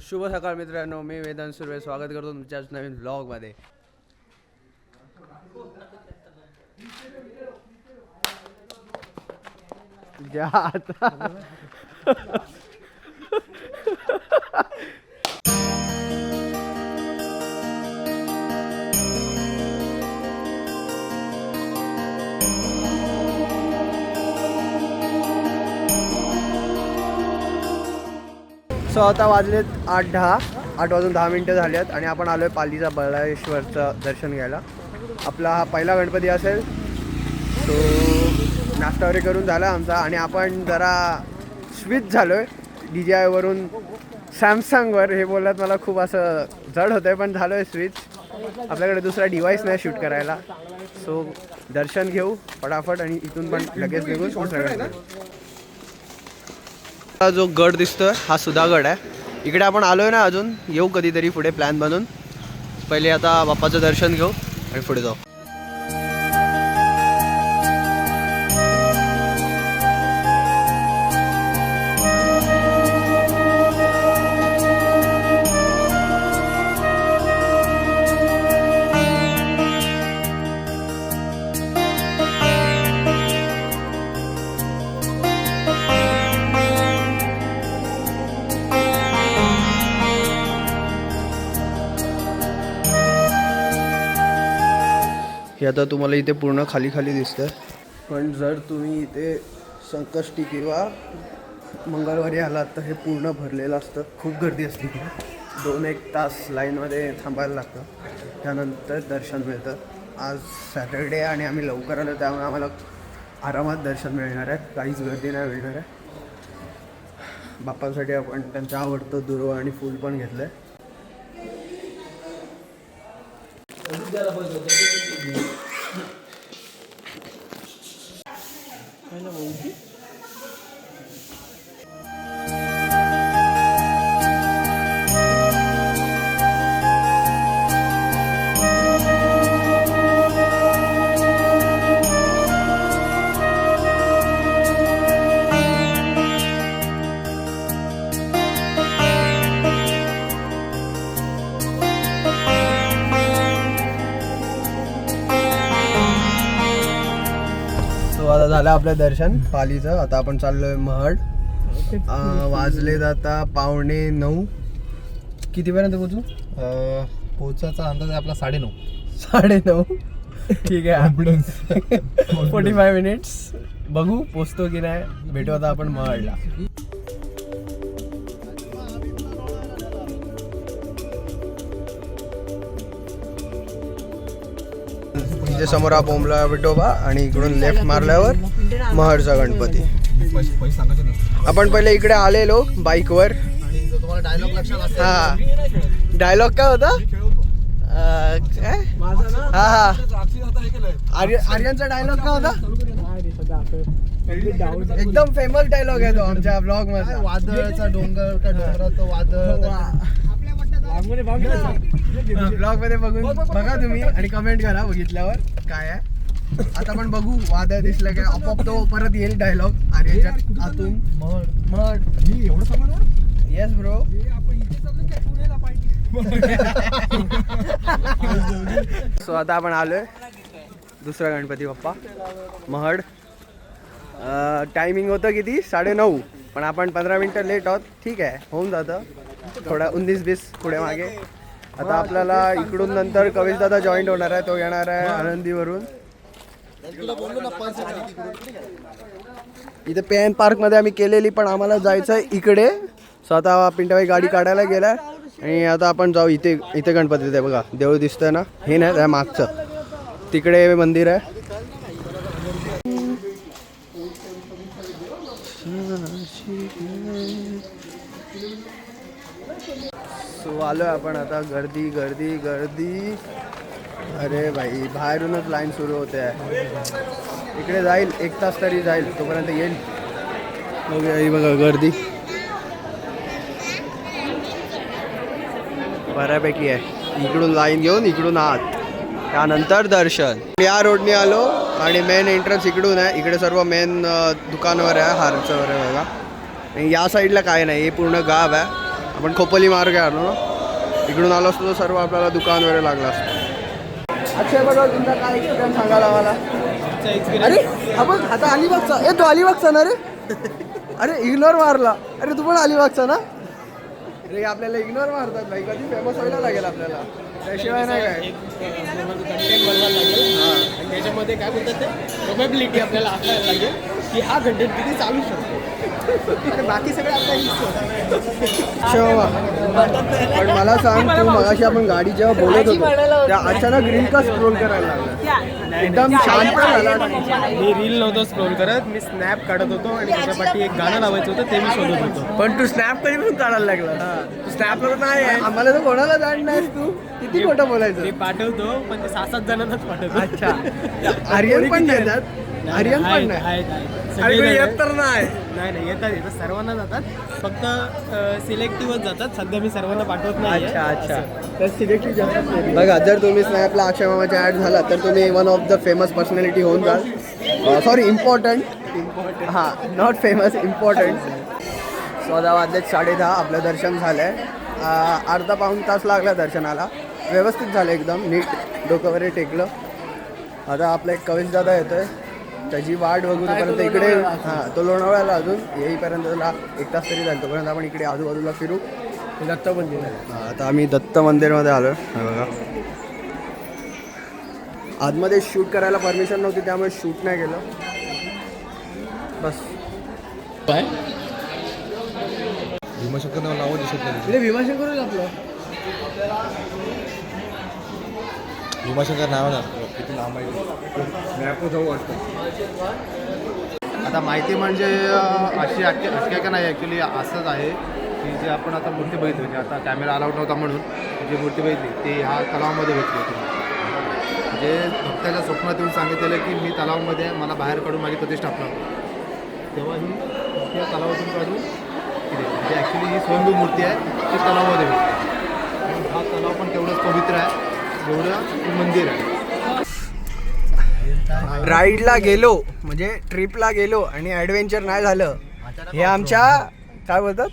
शुभ सकाळ मित्रांनो मी वेदांत सुर्वे. स्वागत करतो तुमच्याच नवीन ब्लॉगमध्ये जा आता. सो आता वाजलेत आठ दहा. आठ वाजून दहा मिनटं झाली आहेत आणि आपण आलो आहे पालीचा बळाळेश्वरचं दर्शन घ्यायला. आपला हा पहिला गणपती असेल. तो नाश्ता वगैरे करून झाला आमचा आणि आपण जरा स्विच झालो आहे डी जे आयवरून सॅमसंगवर. हे बोलत मला खूप असं जड होतं आहे पण झालो आहे स्विच. आपल्याकडे दुसरा डिवाईस नाही शूट करायला. सो दर्शन घेऊ फटाफट आणि इथून पण लगेच निघून दुसऱ्याकडे हा जो गड दिसतोय हा सुद्धा गड आहे. इकडे आपण आलोय ना अजून येऊ कधीतरी पुढे प्लॅन बनून. पहिले आता बाप्पाचं दर्शन घेऊ आणि पुढे जाऊ. आता तुम्हाला इथे पूर्ण खाली खाली दिसतं पण जर तुम्ही इथे संकष्टी किंवा मंगळवारी आलात तर हे पूर्ण भरलेलं असतं. खूप गर्दी असते दोन एक तास लाईनमध्ये थांबायला लागतं. त्यानंतर दर्शन मिळतं. आज सॅटर्डे आणि आम्ही लवकर आलो त्यामुळे आम्हाला आरामात दर्शन मिळणार आहे. काहीच गर्दी नाही मिळणार आहे. बाप्पांसाठी आपण त्यांचं आवडतं दुर्वा आणि फूल पण घेतलं आहे सो आता झालं आपलं दर्शन पालीचं. आता आपण चाललोय महड. अं, वाजलेत आता पावणे नऊ. कितीपर्यंत पोचू पोचायचा अंदाज आहे आपला साडेनऊ. साडे नऊ ठीक आहे. कॉन्फिडन्स फोर्टी फाय मिनिट्स बघू पोचतो की नाही. भेटू आता आपण महडला. इथे समोर हा बोंबला विठोबा आणि इकडून लेफ्ट मारल्यावर महडचा गणपती. आपण पहिले इकडे आलेलो बाईकवर. हा डायलॉग काय होता? काय? हा हा. आर्य- आर्यनचा डायलॉग काय होता? एकदम फेमस डायलॉग आहे तो आमच्या ब्लॉगमध्ये वादळचा डोंगर का डोंगराचं वादळ ब्लॉगमध्ये बघून बघा तुम्ही आणि कमेंट करा बघितल्यावर काय आहे. आता पण बघू वादळ दिसलं काय. आपोआप तो परत येईल डायलॉग आर्यनच्या आतून मग मग एवढं समजणार येस ब्रो सो आता आपण आलोय दुसरा गणपती बाप्पा. महड टायमिंग होतं किती? साडे नऊ. पण आपण पंधरा मिनटं लेट आहोत. ठीक आहे. होऊन जातं. थोडा उन्नीस बीस पुढे मागे. आता आपल्याला इकडून नंतर कविश दादा जॉईंट होणार आहे तो येणार आहे आनंदीवरून इथे पेन पार्कमध्ये आम्ही केलेली पण आम्हाला जायचं आहे इकडे. सो आता पिंटाबाई गाडी काढायला गेला आणि आता आपण जाऊ इथे इथे गणपती आहे बघा. देऊळ दिसतंय ना? हे नाही त्या मागचं. तिकडे मंदिर आहे. आलो आहे आपण आता. गर्दी गर्दी गर्दी. अरे भाई बाहेरूनच लाईन सुरू होते. आहे इकडे जाईल एक तास तरी जाईल तोपर्यंत येईल. बघूया ही बघा गर्दी. बऱ्यापैकी आहे. इकडून लाईन घेऊन इकडून आत. त्यानंतर दर्शन. या रोडने आलो आणि मेन एंट्रन्स इकडून आहे. इकडे सर्व मेन दुकानावर आहे हारचं वगैरे बघा. आणि या साईडला काय नाही हे पूर्ण गाव आहे. आपण खोपोली मार्ग आलो ना. इकडून आलो असतो तर सर्व आपल्याला दुकान वगैरे लागलं असतं. अक्षय बघा तुमचा काय एक्सपिरियन्स सांगाल आम्हाला? अरे आपण आता अलिबागचा ए तू अलिबागचा ना रे? अरे इग्नोर मारला. अरे तू पण अलिबागचा ना? अरे आपल्याला इग्नोर मारतात भाई. कधी फेमस व्हायला लागेल आपल्याला. त्याशिवाय नाही काय. कंटेंट बनवायला लागेल. आणि त्याच्यामध्ये काय बोलतात ते? प्रोबॅबिलिटी आपल्याला आखायला लागेल की हा कंटेंट किती चालू शकतो. बाकी सगळं पण मला सांग तू मगाशी आपण गाडी जेव्हा बोलत होतो त्या अचानक रील का स्क्रोल करायला लागला? एकदम शांत झाला. मी रील नव्हतो स्क्रोल करत मी स्नॅप काढत होतो आणि त्याच्यापाठी एक गाणं लावायचं होतं ते मी शोधत होतो. पण तू स्नॅप कधी पण काढायला लागला? तू स्नॅपला नाही आहे. आम्हाला तर कोणाला जाण नाहीस तू? किती खोटं मी बोलायचं पाठवतो पण ते सहा सात जणांनाच पाठवतो. अच्छा. आर्यन पण नाही जात आर्यन पण आहेत, नाही. आहेत, आहेत. अरे सगळे कोणी जण येत. तर नाही. नाही नाही येतात येतात. सर्वांना जातात. फक्त सिलेक्टिव्हच जातात. सध्या मी सर्वांना पाठवत नाही अच्छा अच्छा. तर सिलेक्टिव्ह जास्त बघा जर तुम्ही स्नॅपला अक्षय मामाच्या ॲड झाला तर तुम्ही one of the famous personality होऊन जाल. सॉरी इम्पॉर्टंट हां नॉट फेमस इम्पॉर्टंट स्वतः वाजलेत साडे दहा आपलं दर्शन झालं आहे अर्धा पाऊण तास लागला दर्शनाला. व्यवस्थित झालं एकदम नीट डोकं वगैरे टेकलं. आता आपला एक कविश दादा येतोय. त्याची वाट बघू तोपर्यंत इकडे हां तो लोणावळ्याला अजून. येईपर्यंत त्याला एक तास तरी झालं तोपर्यंत आपण इकडे आजूबाजूला फिरू. दत्त मंदिर हा, आता आम्ही दत्त मंदिरमध्ये आलो हे बघा. आतमध्ये शूट करायला परमिशन नव्हती त्यामुळे शूट नाही केलं. बस. काय? भीमाशंकर नाव दिसत नाही. भीमाशंकर आपलं. भीमाशंकर नाव ना किती लांब आहे जाऊ वाटतं. आता माहिती म्हणजे अशी अशी काय का नाही ॲक्च्युली असंच आहे की जे आपण आता मूर्ती बघितली म्हणजे आता कॅमेरा अलाउड नव्हता म्हणून जी मूर्ती बघितली ती ह्या तलावामध्ये भेटली होती. म्हणजे भक्ताच्या स्वप्नात येऊन सांगितलेलं की मी तलावामध्ये आहे, मला बाहेर काढून माझी प्रतिष्ठापना करा. तेव्हा ही मूर्ती या तलावातून काढून इथे म्हणजे ॲक्च्युली ही स्वयंभू मूर्ती आहे ती तलावामध्ये भेटते आणि हा तलाव पण तेवढंच पवित्र हे मंदिर आहे. राईडला गेलो म्हणजे ट्रिपला गेलो आणि ॲडव्हेंचर नाही झालं. हे आमच्या काय बोलतात?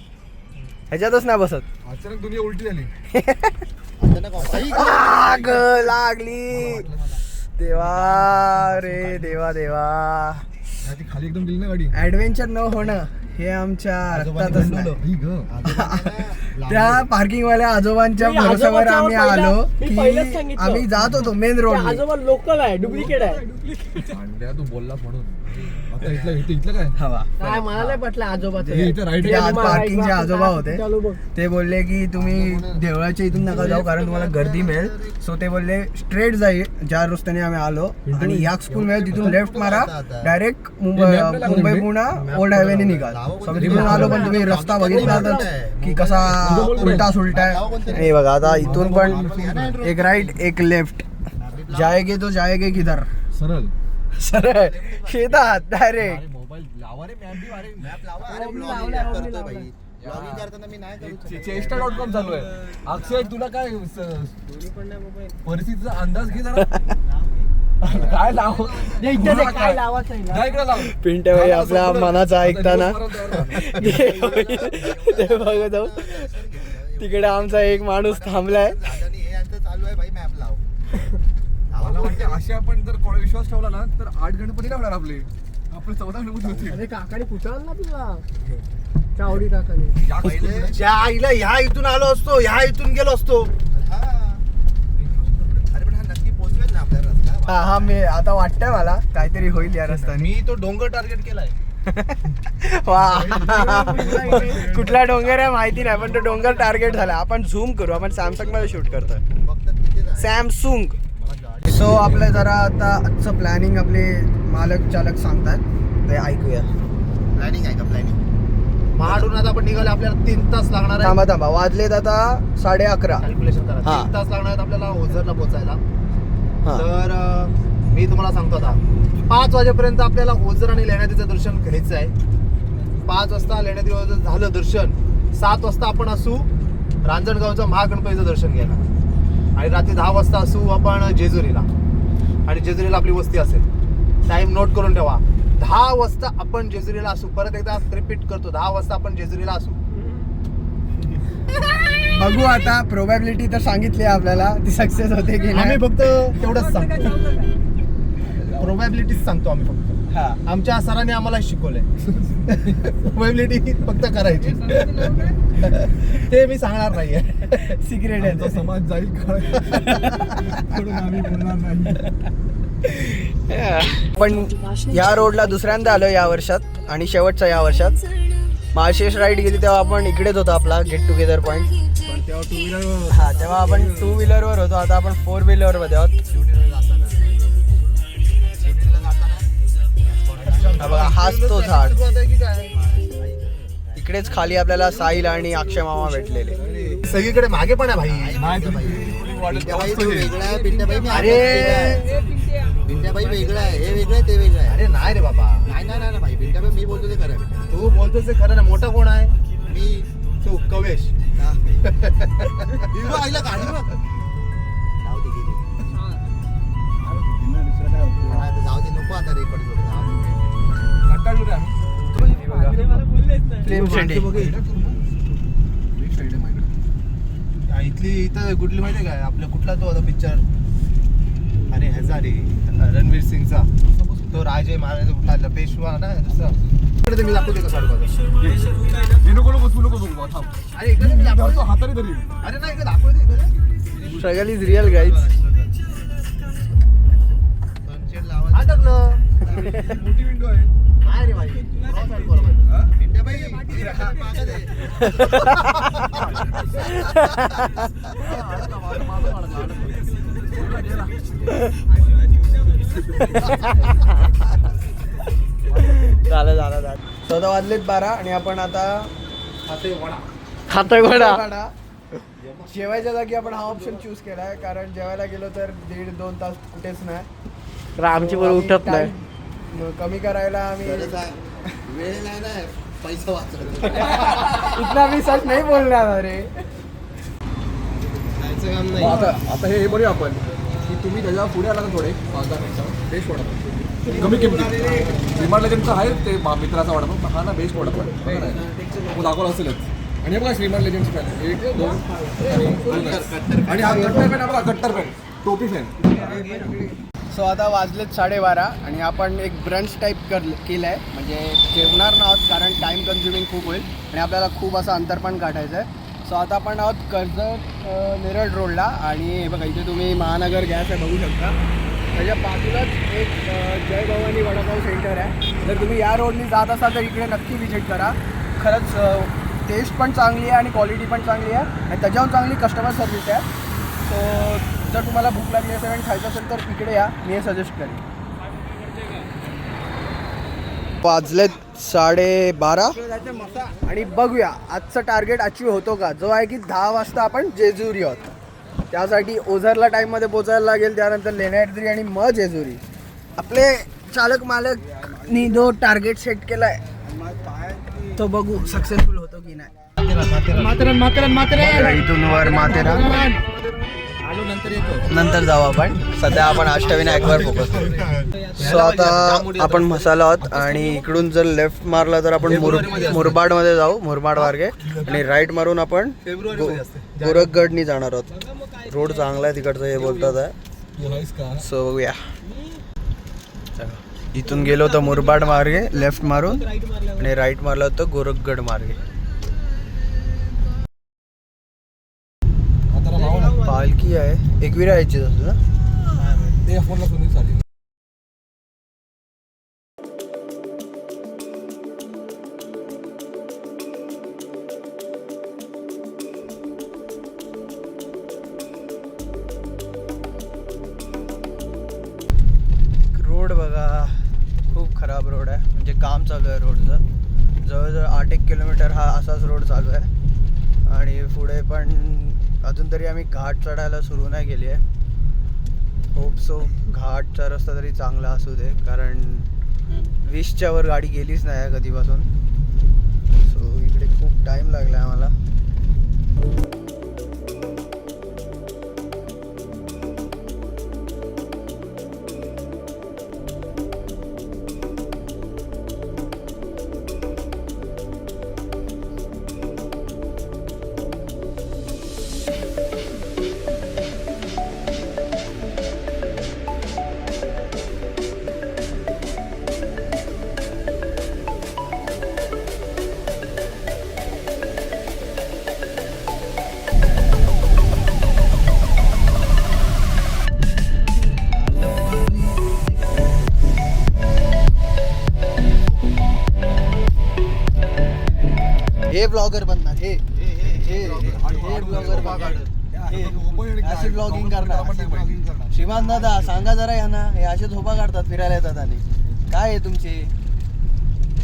ह्याच्यातच नाही बसत. अचानक दुनिया उलटी झाली. आग लागली. देवा रे देवा देवा. ती खाली एकदम गेली ना गाडी. ऍडव्हेंचर न होणं. हे आमच्या रक्तातच नाही त्या पार्किंग वाल्या आजोबांच्या मी आजोबाच्या आम्ही पहिला- आलो मी की सांगितलं. आम्ही जात होतो मेन रोड आजोबा लोकल आहे डुप्लिकेट आहे. तू बोललास म्हणून. आता इथलं इथं इथलं काय? हवा काय मला नाही पटलं आजोबाचं हे इथं right ते आज पार्किंगचे आजोबा होते. चालू बघ. ते बोलले की तुम्ही देवळाच्या इथून नका जाऊ कारण तुम्हाला गर्दी मिळेल. सो ते बोलले स्ट्रेट जाईल ज्या रस्त्याने आम्ही आलो आणि याक स्कूल मिळेल तिथून लेफ्ट मारा डायरेक्ट मुंबई मुंबई पुणा ओल्ड हायवेने निघाल. सो आम्ही तिकडून आलो पण तुम्ही रस्ता बघितला तर की कसा उलटा सुलटा आहे. हे बघा आता इथून पण एक राईट एक लेफ्ट जाएगे तो जाएगे किधर? सरळ. सरळ शेतात डायरेक्ट मोबाईल लावा रे मॅप बी अरे मॅप लावा. अरे मी लावलाय, मी लावलाय. ब्लॉगिंग करताना मी नाही चेष्टा डॉट कॉम चालू आहे. अक्षय तुला काय स- पण नाही मोबाईल परिस्थितीचा अंदाज घे जरा. काय लाव? जे इथं ते काय लावायचं आहे ना? काय इकडे लाव. पिंट्या भाई आपल्या मनाचा ऐकताना. ते बघत आहो. तिकडे आमचा एक माणूस थांबलाय. चालू आहे भाई मॅप लाव. मला वाटते असे आपण जर कोणा विश्वास ठेवला ना तर आठ गणपती लावणार आपले. आपले चौदा गणपती होतील. अरे काकाने पुतळा ना तुला? चावडी काकाने. या पहिले ज्या आईला ह्या इथून आलो असतो ह्या इथून गेलो असतो. अरे पण हा नक्की पोहोचवेल ना आपल्या रस्ता? हा हा मी आता वाटतंय मला काहीतरी होईल या रस्त्याने. मी तो डोंगर टार्गेट केलाय. वा. कुठला डोंगर आहे माहिती नाही पण तो डोंगर टार्गेट झाला. आपण झूम करू आपण सॅमसंगमध्ये शूट करतोय. फक्त तिथे. सॅमसुंग सो आपलं जरा आता आजचं प्लॅनिंग आपले मालक चालक सांगतात. ते ऐकूया. प्लॅनिंग आहे का? प्लॅनिंग महाडून आता आपण निघाले आपल्याला तीन तास लागणार थांबा आहे. थांबा वाजलेत आता साडे अकरा. कॅल्क्युलेशन करा. हा. तीन तास लागणार आहेत आपल्याला ओझरला पोहोचायला हा. तर अं, मी तुम्हाला सांगतो आता. पाच वाजेपर्यंत आपल्याला ओझर आणि लेण्यातीचं दर्शन घ्यायचं आहे. पाच वाजता लेण्याती ओझर झालं दर्शन. सात वाजता आपण असू रांजणगावचं महागणपतीचं दर्शन घ्यायला आणि रात्री दहा वाजता असू आपण जेजुरीला. आणि जेजुरीला आपली वस्ती असेल. टाइम नोट करून ठेवा. दहा वाजता आपण जेजुरीला असू. परत एकदा रिपीट करतो. दहा वाजता आपण जेजुरीला असू. बघू आता. प्रोबॅबिलिटी तर सांगितली आपल्याला. ती सक्सेस होते की आम्ही नाही? फक्त तेवढंच सांगतो. प्रोबॅबिलिटीज सांगतो आम्ही फक्त. आमच्या सरांनी आम्हाला शिकवलंय. प्रोबॅबिलिटी फक्त करायची. ते मी सांगणार नाहीये. सिक्रेट आहे ते. समाज जाईल म्हणून आम्ही बोलणार नाही. पण या रोडला दुसऱ्यांदा आलो या वर्षात आणि शेवटचा या वर्षात. माळशेष राईड गेली तेव्हा आपण इकडेच होतो आपला गेट टुगेदर पॉईंट पण तेव्हा टू व्हीलर हा तेव्हा आपण टू व्हीलरवर होतो. आता आपण फोर व्हीलरमध्ये आहोत हा बघा हाच तो झाड. इकडेच खाली आपल्याला साहिल आणि अक्षय मामा भेटलेले. सगळीकडे मागे पण आहे भाई. वेगळा आहे पिंट्याबाई मी अरे! पिंट्याबाई वेगळा आहे हे वेगळं आहे ते वेगळं आहे. अरे नाही रे बाबा. नाही नाही नाही भाई पिंट्याबाई मी बोलतो ते खरं आहे. बेटा. तू बोलतोस ते खरं ना मोठा कोण आहे? मी. तू कवेश. हा. ही बघ, आईला गाडी बघ जाऊ दे गेली. हा, आता जाऊ दे नको आता रेकॉर्ड इथली इथं कुठली माहिती आहे काय आपल्या कुठला तो होता पिक्चर अरे ह्याचा रे रणवीर सिंगचा. तो राजे महाराज कुठला पेशवा ना दुसरा. इकडे मी दाखवते का साडू अरे इकडे मी दाखवतो हाताने तरी अरे नाही इकडे दाखवते इकडे. स्ट्रगल इज रिअल गाईज अटकलं मोठी विंडो आहे. रे भाई. झालं झालं झालं. स्वतः वाजलेत बारा आणि आपण आता खातोय वडा. जेवायच्या जागी आपण हा ऑप्शन चूज केलाय कारण जेवायला गेलो तर दीड दोन तास कुठेच नाही. आमची बरोबर उठत नाही. कमी करायला आम्ही वेळ नाही ना पैसा वाचवतो. इथला मी सच नाही बोलणार अरे. जायचं काम नाही. आता आता हे बनवूया आपण की तुम्ही त्याच्या पुढे आला ना थोडे पाच दहा मिनिटं बेस्ट वडापाव. कमी किमतीत विमान लेजंडचा आहे ते मित्राचा वडापाव. पण हा ना बेस्ट वडापाव. तो दाखवला असेलच. आणि हे बघा श्रीमान लेजंडची फॅन एक दोन आणि हा कट्टर पॅन बघा कट्टर पॅन टोपी फॅन सो आता वाजलेत साडेबारा आणि आपण एक ब्रंच टाईप कर केलं आहे म्हणजे जेवणार ना आहोत कारण टाईम कन्झ्युमिंग खूप होईल आणि आपल्याला खूप असं अंतर पण काढायचं आहे सो आता आपण आहोत कर्जत नेरळ रोडला आणि हे बघा इथे तुम्ही महानगर गॅस आहे बघू शकता. त्याच्या बाजूलाच एक जय भवानी वडापाव सेंटर आहे. जर तुम्ही या रोडनी जात असाल तर इकडे नक्की व्हिजिट करा. खरंच टेस्ट पण चांगली आहे आणि क्वालिटी पण चांगली आहे आणि त्याच्याहून चांगली कस्टमर सर्विस आहे. सो जर तुम्हाला भूक लागली असेल आणि खायचं असेल तर इकडे या. मी हे सजेस्ट करेन. वाजलेत साडेबारा आणि बघूया आजचं टार्गेट अचीव होतो का? जो आहे की दहा वाजता आपण जेजुरी आहोत. त्यासाठी ओझरला टाईममध्ये पोचायला लागेल त्यानंतर लेण्याद्री आणि मग जेजुरी. आपले चालक मालकनी जो टार्गेट सेट केलाय तो बघू सक्सेसफुल होतो की नाही. मातरन मातरन मातरन. इथून वर माथेरा आलो नंतर जाऊ आपण. सध्या आपण अष्टविनायकवर फोकस सो आता आपण मसाला आहोत आणि इकडून जर लेफ्ट मारला तर आपण मुर मुरबाडमध्ये जाऊ मुरबाड मार्गे. आणि राईट मारून आपण गोरखगडनी जाणार आहोत. रोड चांगला आहे तिकडचं हे बोलतात आहे सो बघूया. इथून गेलो तर मुरबाड मार्गे लेफ्ट मारून. आणि राईट मारला होतं गोरखगड मार्गे. पालखी आहे. एकविरा यायची असेल ना ते फोनला अजून तरी आम्ही घाट चढायला सुरू नाही केली आहे. होप सो घाटचा रस्ता तरी चांगला असू दे कारण वीसच्या वर गाडी गेलीच नाही आहे कधीपासून. सो इकडे खूप टाईम लागला आहे आम्हाला. हे ब्लॉगर बनणार हे. हे हे ब्लॉगर असे ब्लॉगिंग करणार. श्रीमान दादा सांगा जरा यांना हे असे झोपा काढतात फिरायला येतात आणि. काय आहे तुमचे?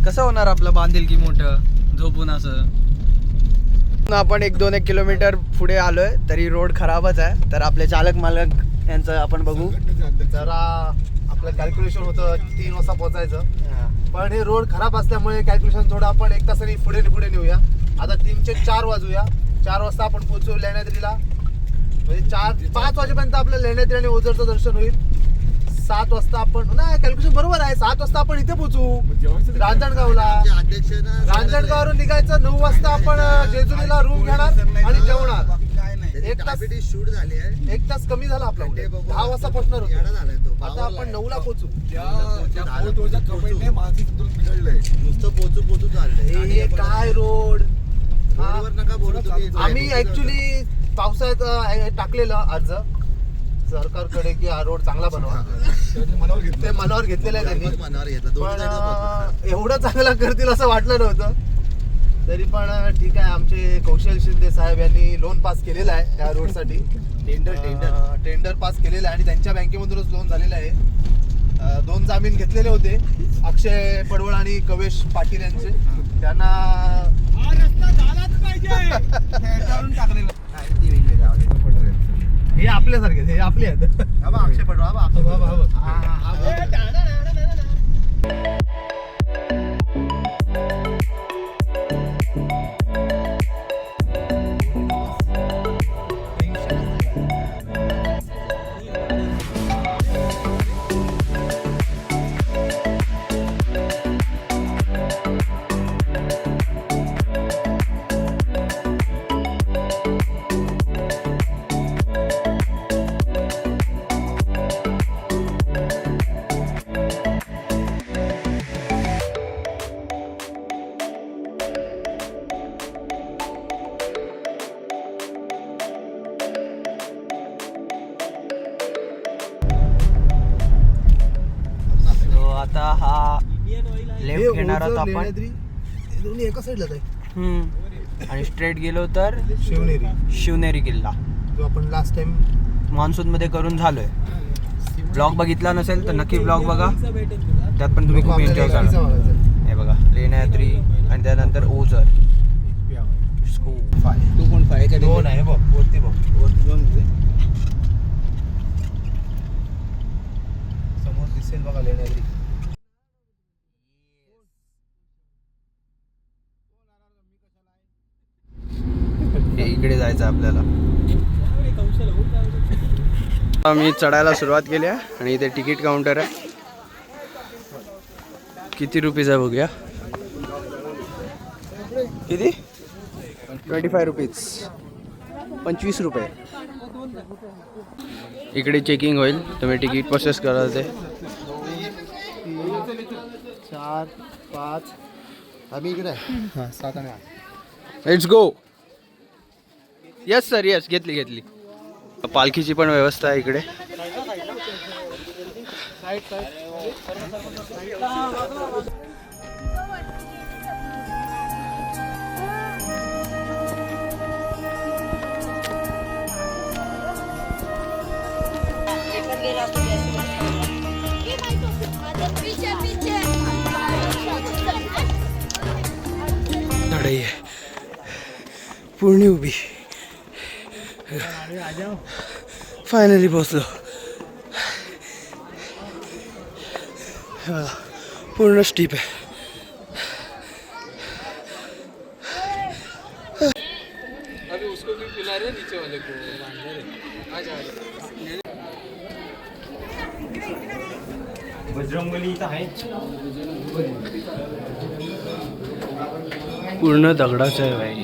कसं होणार आपलं बांधील की मोठं? झोपून असं. आपण एक दोन एक किलोमीटर पुढे आलोय तरी रोड खराबच आहे. तर आपले चालक मालक यांचं आपण बघू. जरा आपलं कॅल्क्युलेशन होतं तीन वाजता पोहोचायचं. पण हे रोड खराब असल्यामुळे कॅल्क्युलेशन थोडं आपण एक तासाने पुढे पुढे नेऊया. आता तीनचे चार वाजूया. चार वाजता आपण पोहोचू लेण्याद्रीला. म्हणजे चार पाच वाजेपर्यंत आपलं लेण्याद्री आणि ओझरचं दर्शन होईल. सात वाजता आपण नाही कॅल्क्युलेशन बरोबर आहे. सात वाजता आपण इथे पोहोचू. रांजणगावला. रांजणगाववरून निघायचं. नऊ वाजता आपण जेजुरीला रूम घेणार आणि जेवणार. एक तास शूट झाली आहे. एक तास कमी झाला आपला. दहा वाजता पोहोचणार होतो. आता आपण नऊला पोहोचू. मानसिक संतुलन बिघडलंय नुसतं पोचू पोचू चाललंय. हे काय रोड? रोडवर नका बोलू तुम्ही आम्ही ऍक्च्युली पावसाळ्यात टाकलेलं अर्ज. सरकारकडे की हा रोड चांगला बनवा. ते मनावर घेतलेलं आहे त्यांनी. मनावर घेतला. एवढं चांगलं करतील असं वाटलं नव्हतं. तरी पण ठीक आहे आमचे कौशल शिंदे साहेब यांनी लोन पास केलेलं आहे त्या रोडसाठी टेंडर टेंडर टेंडर पास केलेलं आहे आणि त्यांच्या बँकेमधूनच लोन झालेलं आहे. दोन जामीन घेतलेले होते. अक्षय पडवळ आणि कवेश पाटील यांचे. त्यांना हे आपल्यासारखे हे आपले आहेत. अक्षय पडवा हा आता हा लेफ्ट घेणार आहोत आपण. दोन्ही एका साईडलाच आहे हम्म. आणि स्ट्रेट गेलो तर शिवनेरी. शिवनेरी किल्ला. जो आपण लास्ट टाइम मान्सून मध्ये करून झालोय. ब्लॉग बघितला नसेल तर नक्की ब्लॉग बघा. त्यात पण तुम्ही खूप एन्जॉय करा हे बघा लेण्याद्री आणि त्यानंतर ओझर. टू पॉईंट फाय दोन आहे बघ वरती बघ. वरती दोन होते. समोर दिसेल बघा लेण्याद्री हे इकडे जायचं आपल्याला आम्ही चढायला सुरुवात केली आहे आणि इथे तिकीट काउंटर आहे. किती रुपीज आहे बघूया. किती? ट्वेंटी फाय रुपीज पंचवीस रुपये. इकडे चेकिंग होईल. तुम्ही तिकीट प्रोसेस करा ते. चार पाच. आम्ही इकडे हा सात आणि आठ. Let's go yes sir yes घेतली घेतली. पालखीची पण व्यवस्था आहे इकडे. पूर्णी पूर्ण उभी. फायनली पोचलो हा, पूर्ण स्टीप आहे. पूर्ण दगडाचं आहे बाई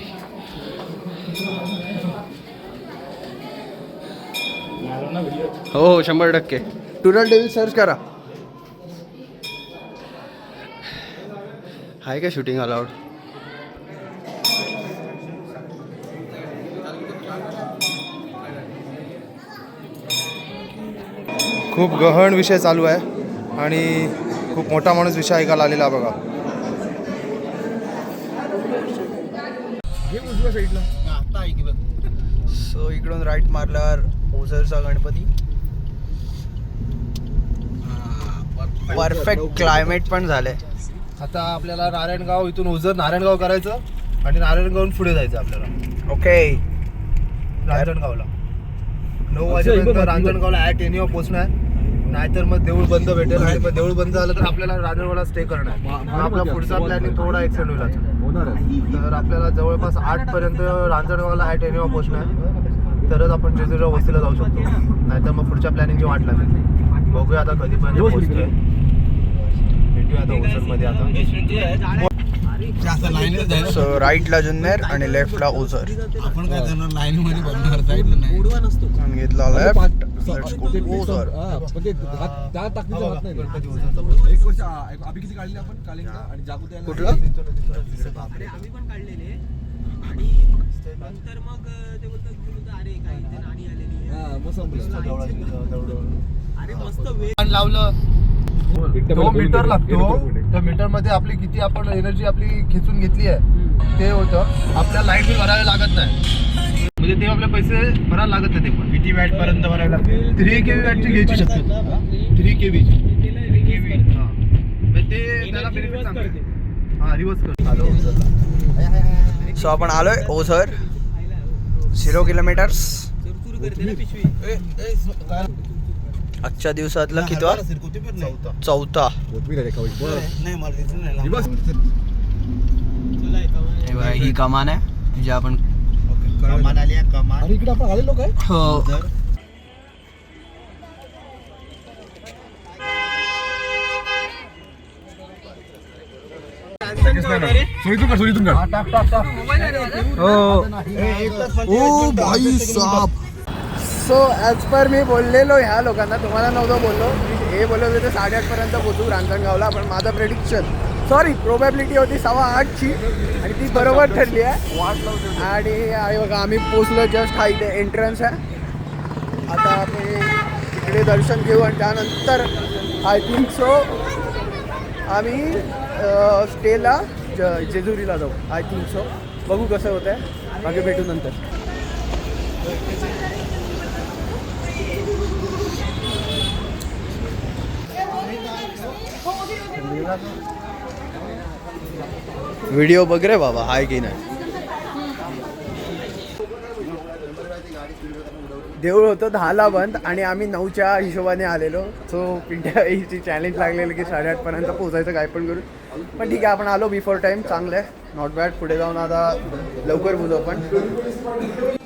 हो हो शंभर टक्के. टुरल डेव्हिल सर्च करा. आहे का शूटिंग अलाउड खूप गहन विषय चालू आहे आणि खूप मोठा माणूस विषय ऐकायला आलेला बघा उजव्या साईडला आता ऐक बघ. सो इकडून राईट मारल्यावर ओझरचा गणपती. परफेक्ट क्लायमेट पण झालंय. आता आपल्याला नारायणगाव इथून उजर नारायणगाव करायचं आणि नारायणगावून पुढे जायचं आपल्याला. ओके. रांजणगावला. नऊ वाजेपर्यंत रांजणगावला ॲट एनिओ पोहोचणार. नाहीतर मग देऊळ बंद भेटेल आणि मग देऊळ बंद झालं तर आपल्याला रांजणगावला स्टे करणार. आपला पुढचा प्लॅनिंग थोडा एक्सटेंड होईल आता. होणार आहे तर आपल्याला जवळपास आठ पर्यंत रांजणगावला ॲट एनिओ पोहोचणार. तरच आपण जेजुरीला वस्तीला जाऊ शकतो. नाहीतर मग पुढच्या प्लॅनिंगची वाट लागेल. बघूया आता कधीपर्यंत पोहोचतोय. भेटूया आता ओसरमध्ये आता. सो राईटला जुन्नर आणि लेफ्टला ओझर. आपण काय करणार? लाईन मध्ये बंद करता येत नाही. आणि घेतला लेफ्ट ओझर. हात- त्या ताकदीचा हात नाही एक वर्ष आ- आम्ही किती काढले आपण कालिंगा आणि जागृती आणि- कुठलं? अरे आम्ही पण काढलेले. आणि नंतर मग ते बोलतात की बोलतात, अरे काय इथे? नाणी आलेली आहे. हा. अरे मस्त वेळ. लावलं. तो मीटर लागतो. त्या मीटरमध्ये आपली किती आपण एनर्जी आपली खेचून घेतली आहे. ते होतं. आपल्या लाइट बिल भरावे लागत नाही. म्हणजे ते आपले पैसे भरायला लागत नाही ते पण. किती वॅट पर्यंत भरावे लागते? थ्री के व्ही वॅटची घ्यायची शक्यता. थ्री के व्ही ते त्याला बेनिफिट सांगते. हा रिवर्स कर हॅलो सो आपण आलोय ओझर. झिरो किलोमीटर्स आजच्या दिवसातला कितवा चौथा. ही कमान आहे जी आपण कमान आली कमान. इकडे आपण आलेलो काय? हो. सो ॲज पर मी बोललेलो ह्या लोकांना तुम्हाला नव्हतं बोललो. मी हे बोलत होते साडेआठपर्यंत पोचू रांजणगावला पण माझं प्रेडिक्शन सॉरी प्रोबॅबिलिटी होती सव्वा आठची आणि ती बरोबर ठरली आहे. आणि बघा आम्ही पोचलो जस्ट हा इथे एंट्रन्स आहे आता आपण इकडे दर्शन घेऊ आणि त्यानंतर आय थिंक सो आम्ही स्टेला ज जेजुरीला जाऊ. I think so. बघू कसं होतं आहे बाकी भेटू नंतर. व्हिडिओ बघ रे बाबा हाय की नाही? देऊळ होतं दहाला बंद आणि आम्ही नऊच्या हिशोबाने आलेलो. सो पिंट्या चॅलेंज लागलेलं की साडेआठपर्यंत पोहोचायचं काय पण करून पण ठीक आहे आपण आलो बिफोर टाईम चांगलं आहे. नॉट बॅड पुढे जाऊन आता लवकर बोलू आपण.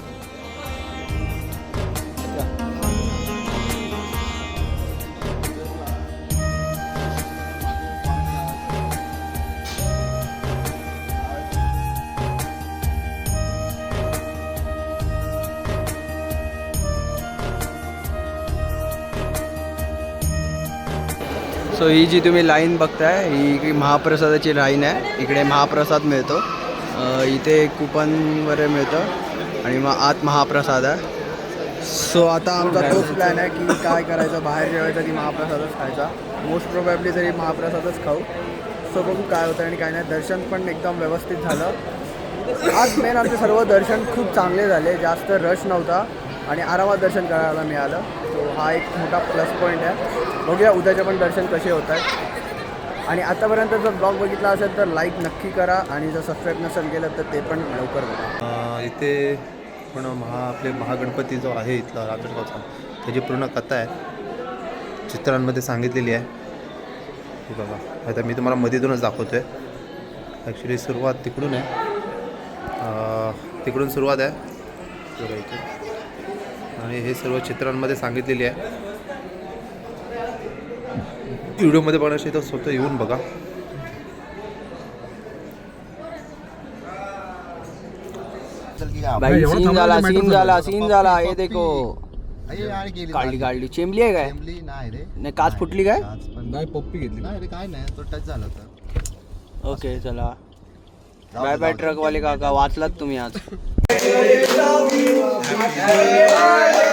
सो ही जी तुम्ही लाईन बघताय ही इकडे महाप्रसादाची लाईन आहे. इकडे महाप्रसाद मिळतो. इथे कुपन वगैरे मिळतं आणि मग आत महाप्रसाद आहे. सो आता आमचा तोच प्लॅन आहे की काय करायचं बाहेर जेवायचं की महाप्रसादच खायचा. मोस्ट प्रोबॅबली तरी महाप्रसादच खाऊ. सो बघू काय होतं आणि काय नाही. दर्शन पण एकदम व्यवस्थित झालं. आज मेन आमचे सर्व दर्शन खूप चांगले झाले. जास्त रश नव्हता आणि आरामात दर्शन करायला मिळालं. सो हा एक मोठा प्लस पॉईंट आहे. बघूया उद्याचे पण दर्शन कसे होत आहेत. आणि आतापर्यंत जर ब्लॉग बघितला असेल तर लाईक नक्की करा आणि जर सबस्क्राईब नसेल केलं तर ते पण लवकर बघा. इथे पण महा आपले महागणपती जो आहे इथला राजगावचा त्याची पूर्ण कथा आहे. चित्रांमध्ये सांगितलेली आहे. हे बघा आता मी तुम्हाला मधीतूनच दाखवतो आहे ॲक्च्युली सुरुवात तिकडून आहे. तिकडून सुरुवात आहे. आणि हे सर्व चित्रांमध्ये सांगितलेली आहे. व्हिडिओमध्ये बघण्याची तर स्वतः येऊन बघा. भाई सीन झाला सीन झाला. सीन झाला. हे देखो. काढली काढली. चेंबली आहे काय? नाही रे. नाही काच फुटली काय? नाही पप्पी घेतली. नाही रे काय नाही तो टच झाला तर. ओके चला. बाय बाय ट्रकवाले काका. वाचलात तुम्ही आज.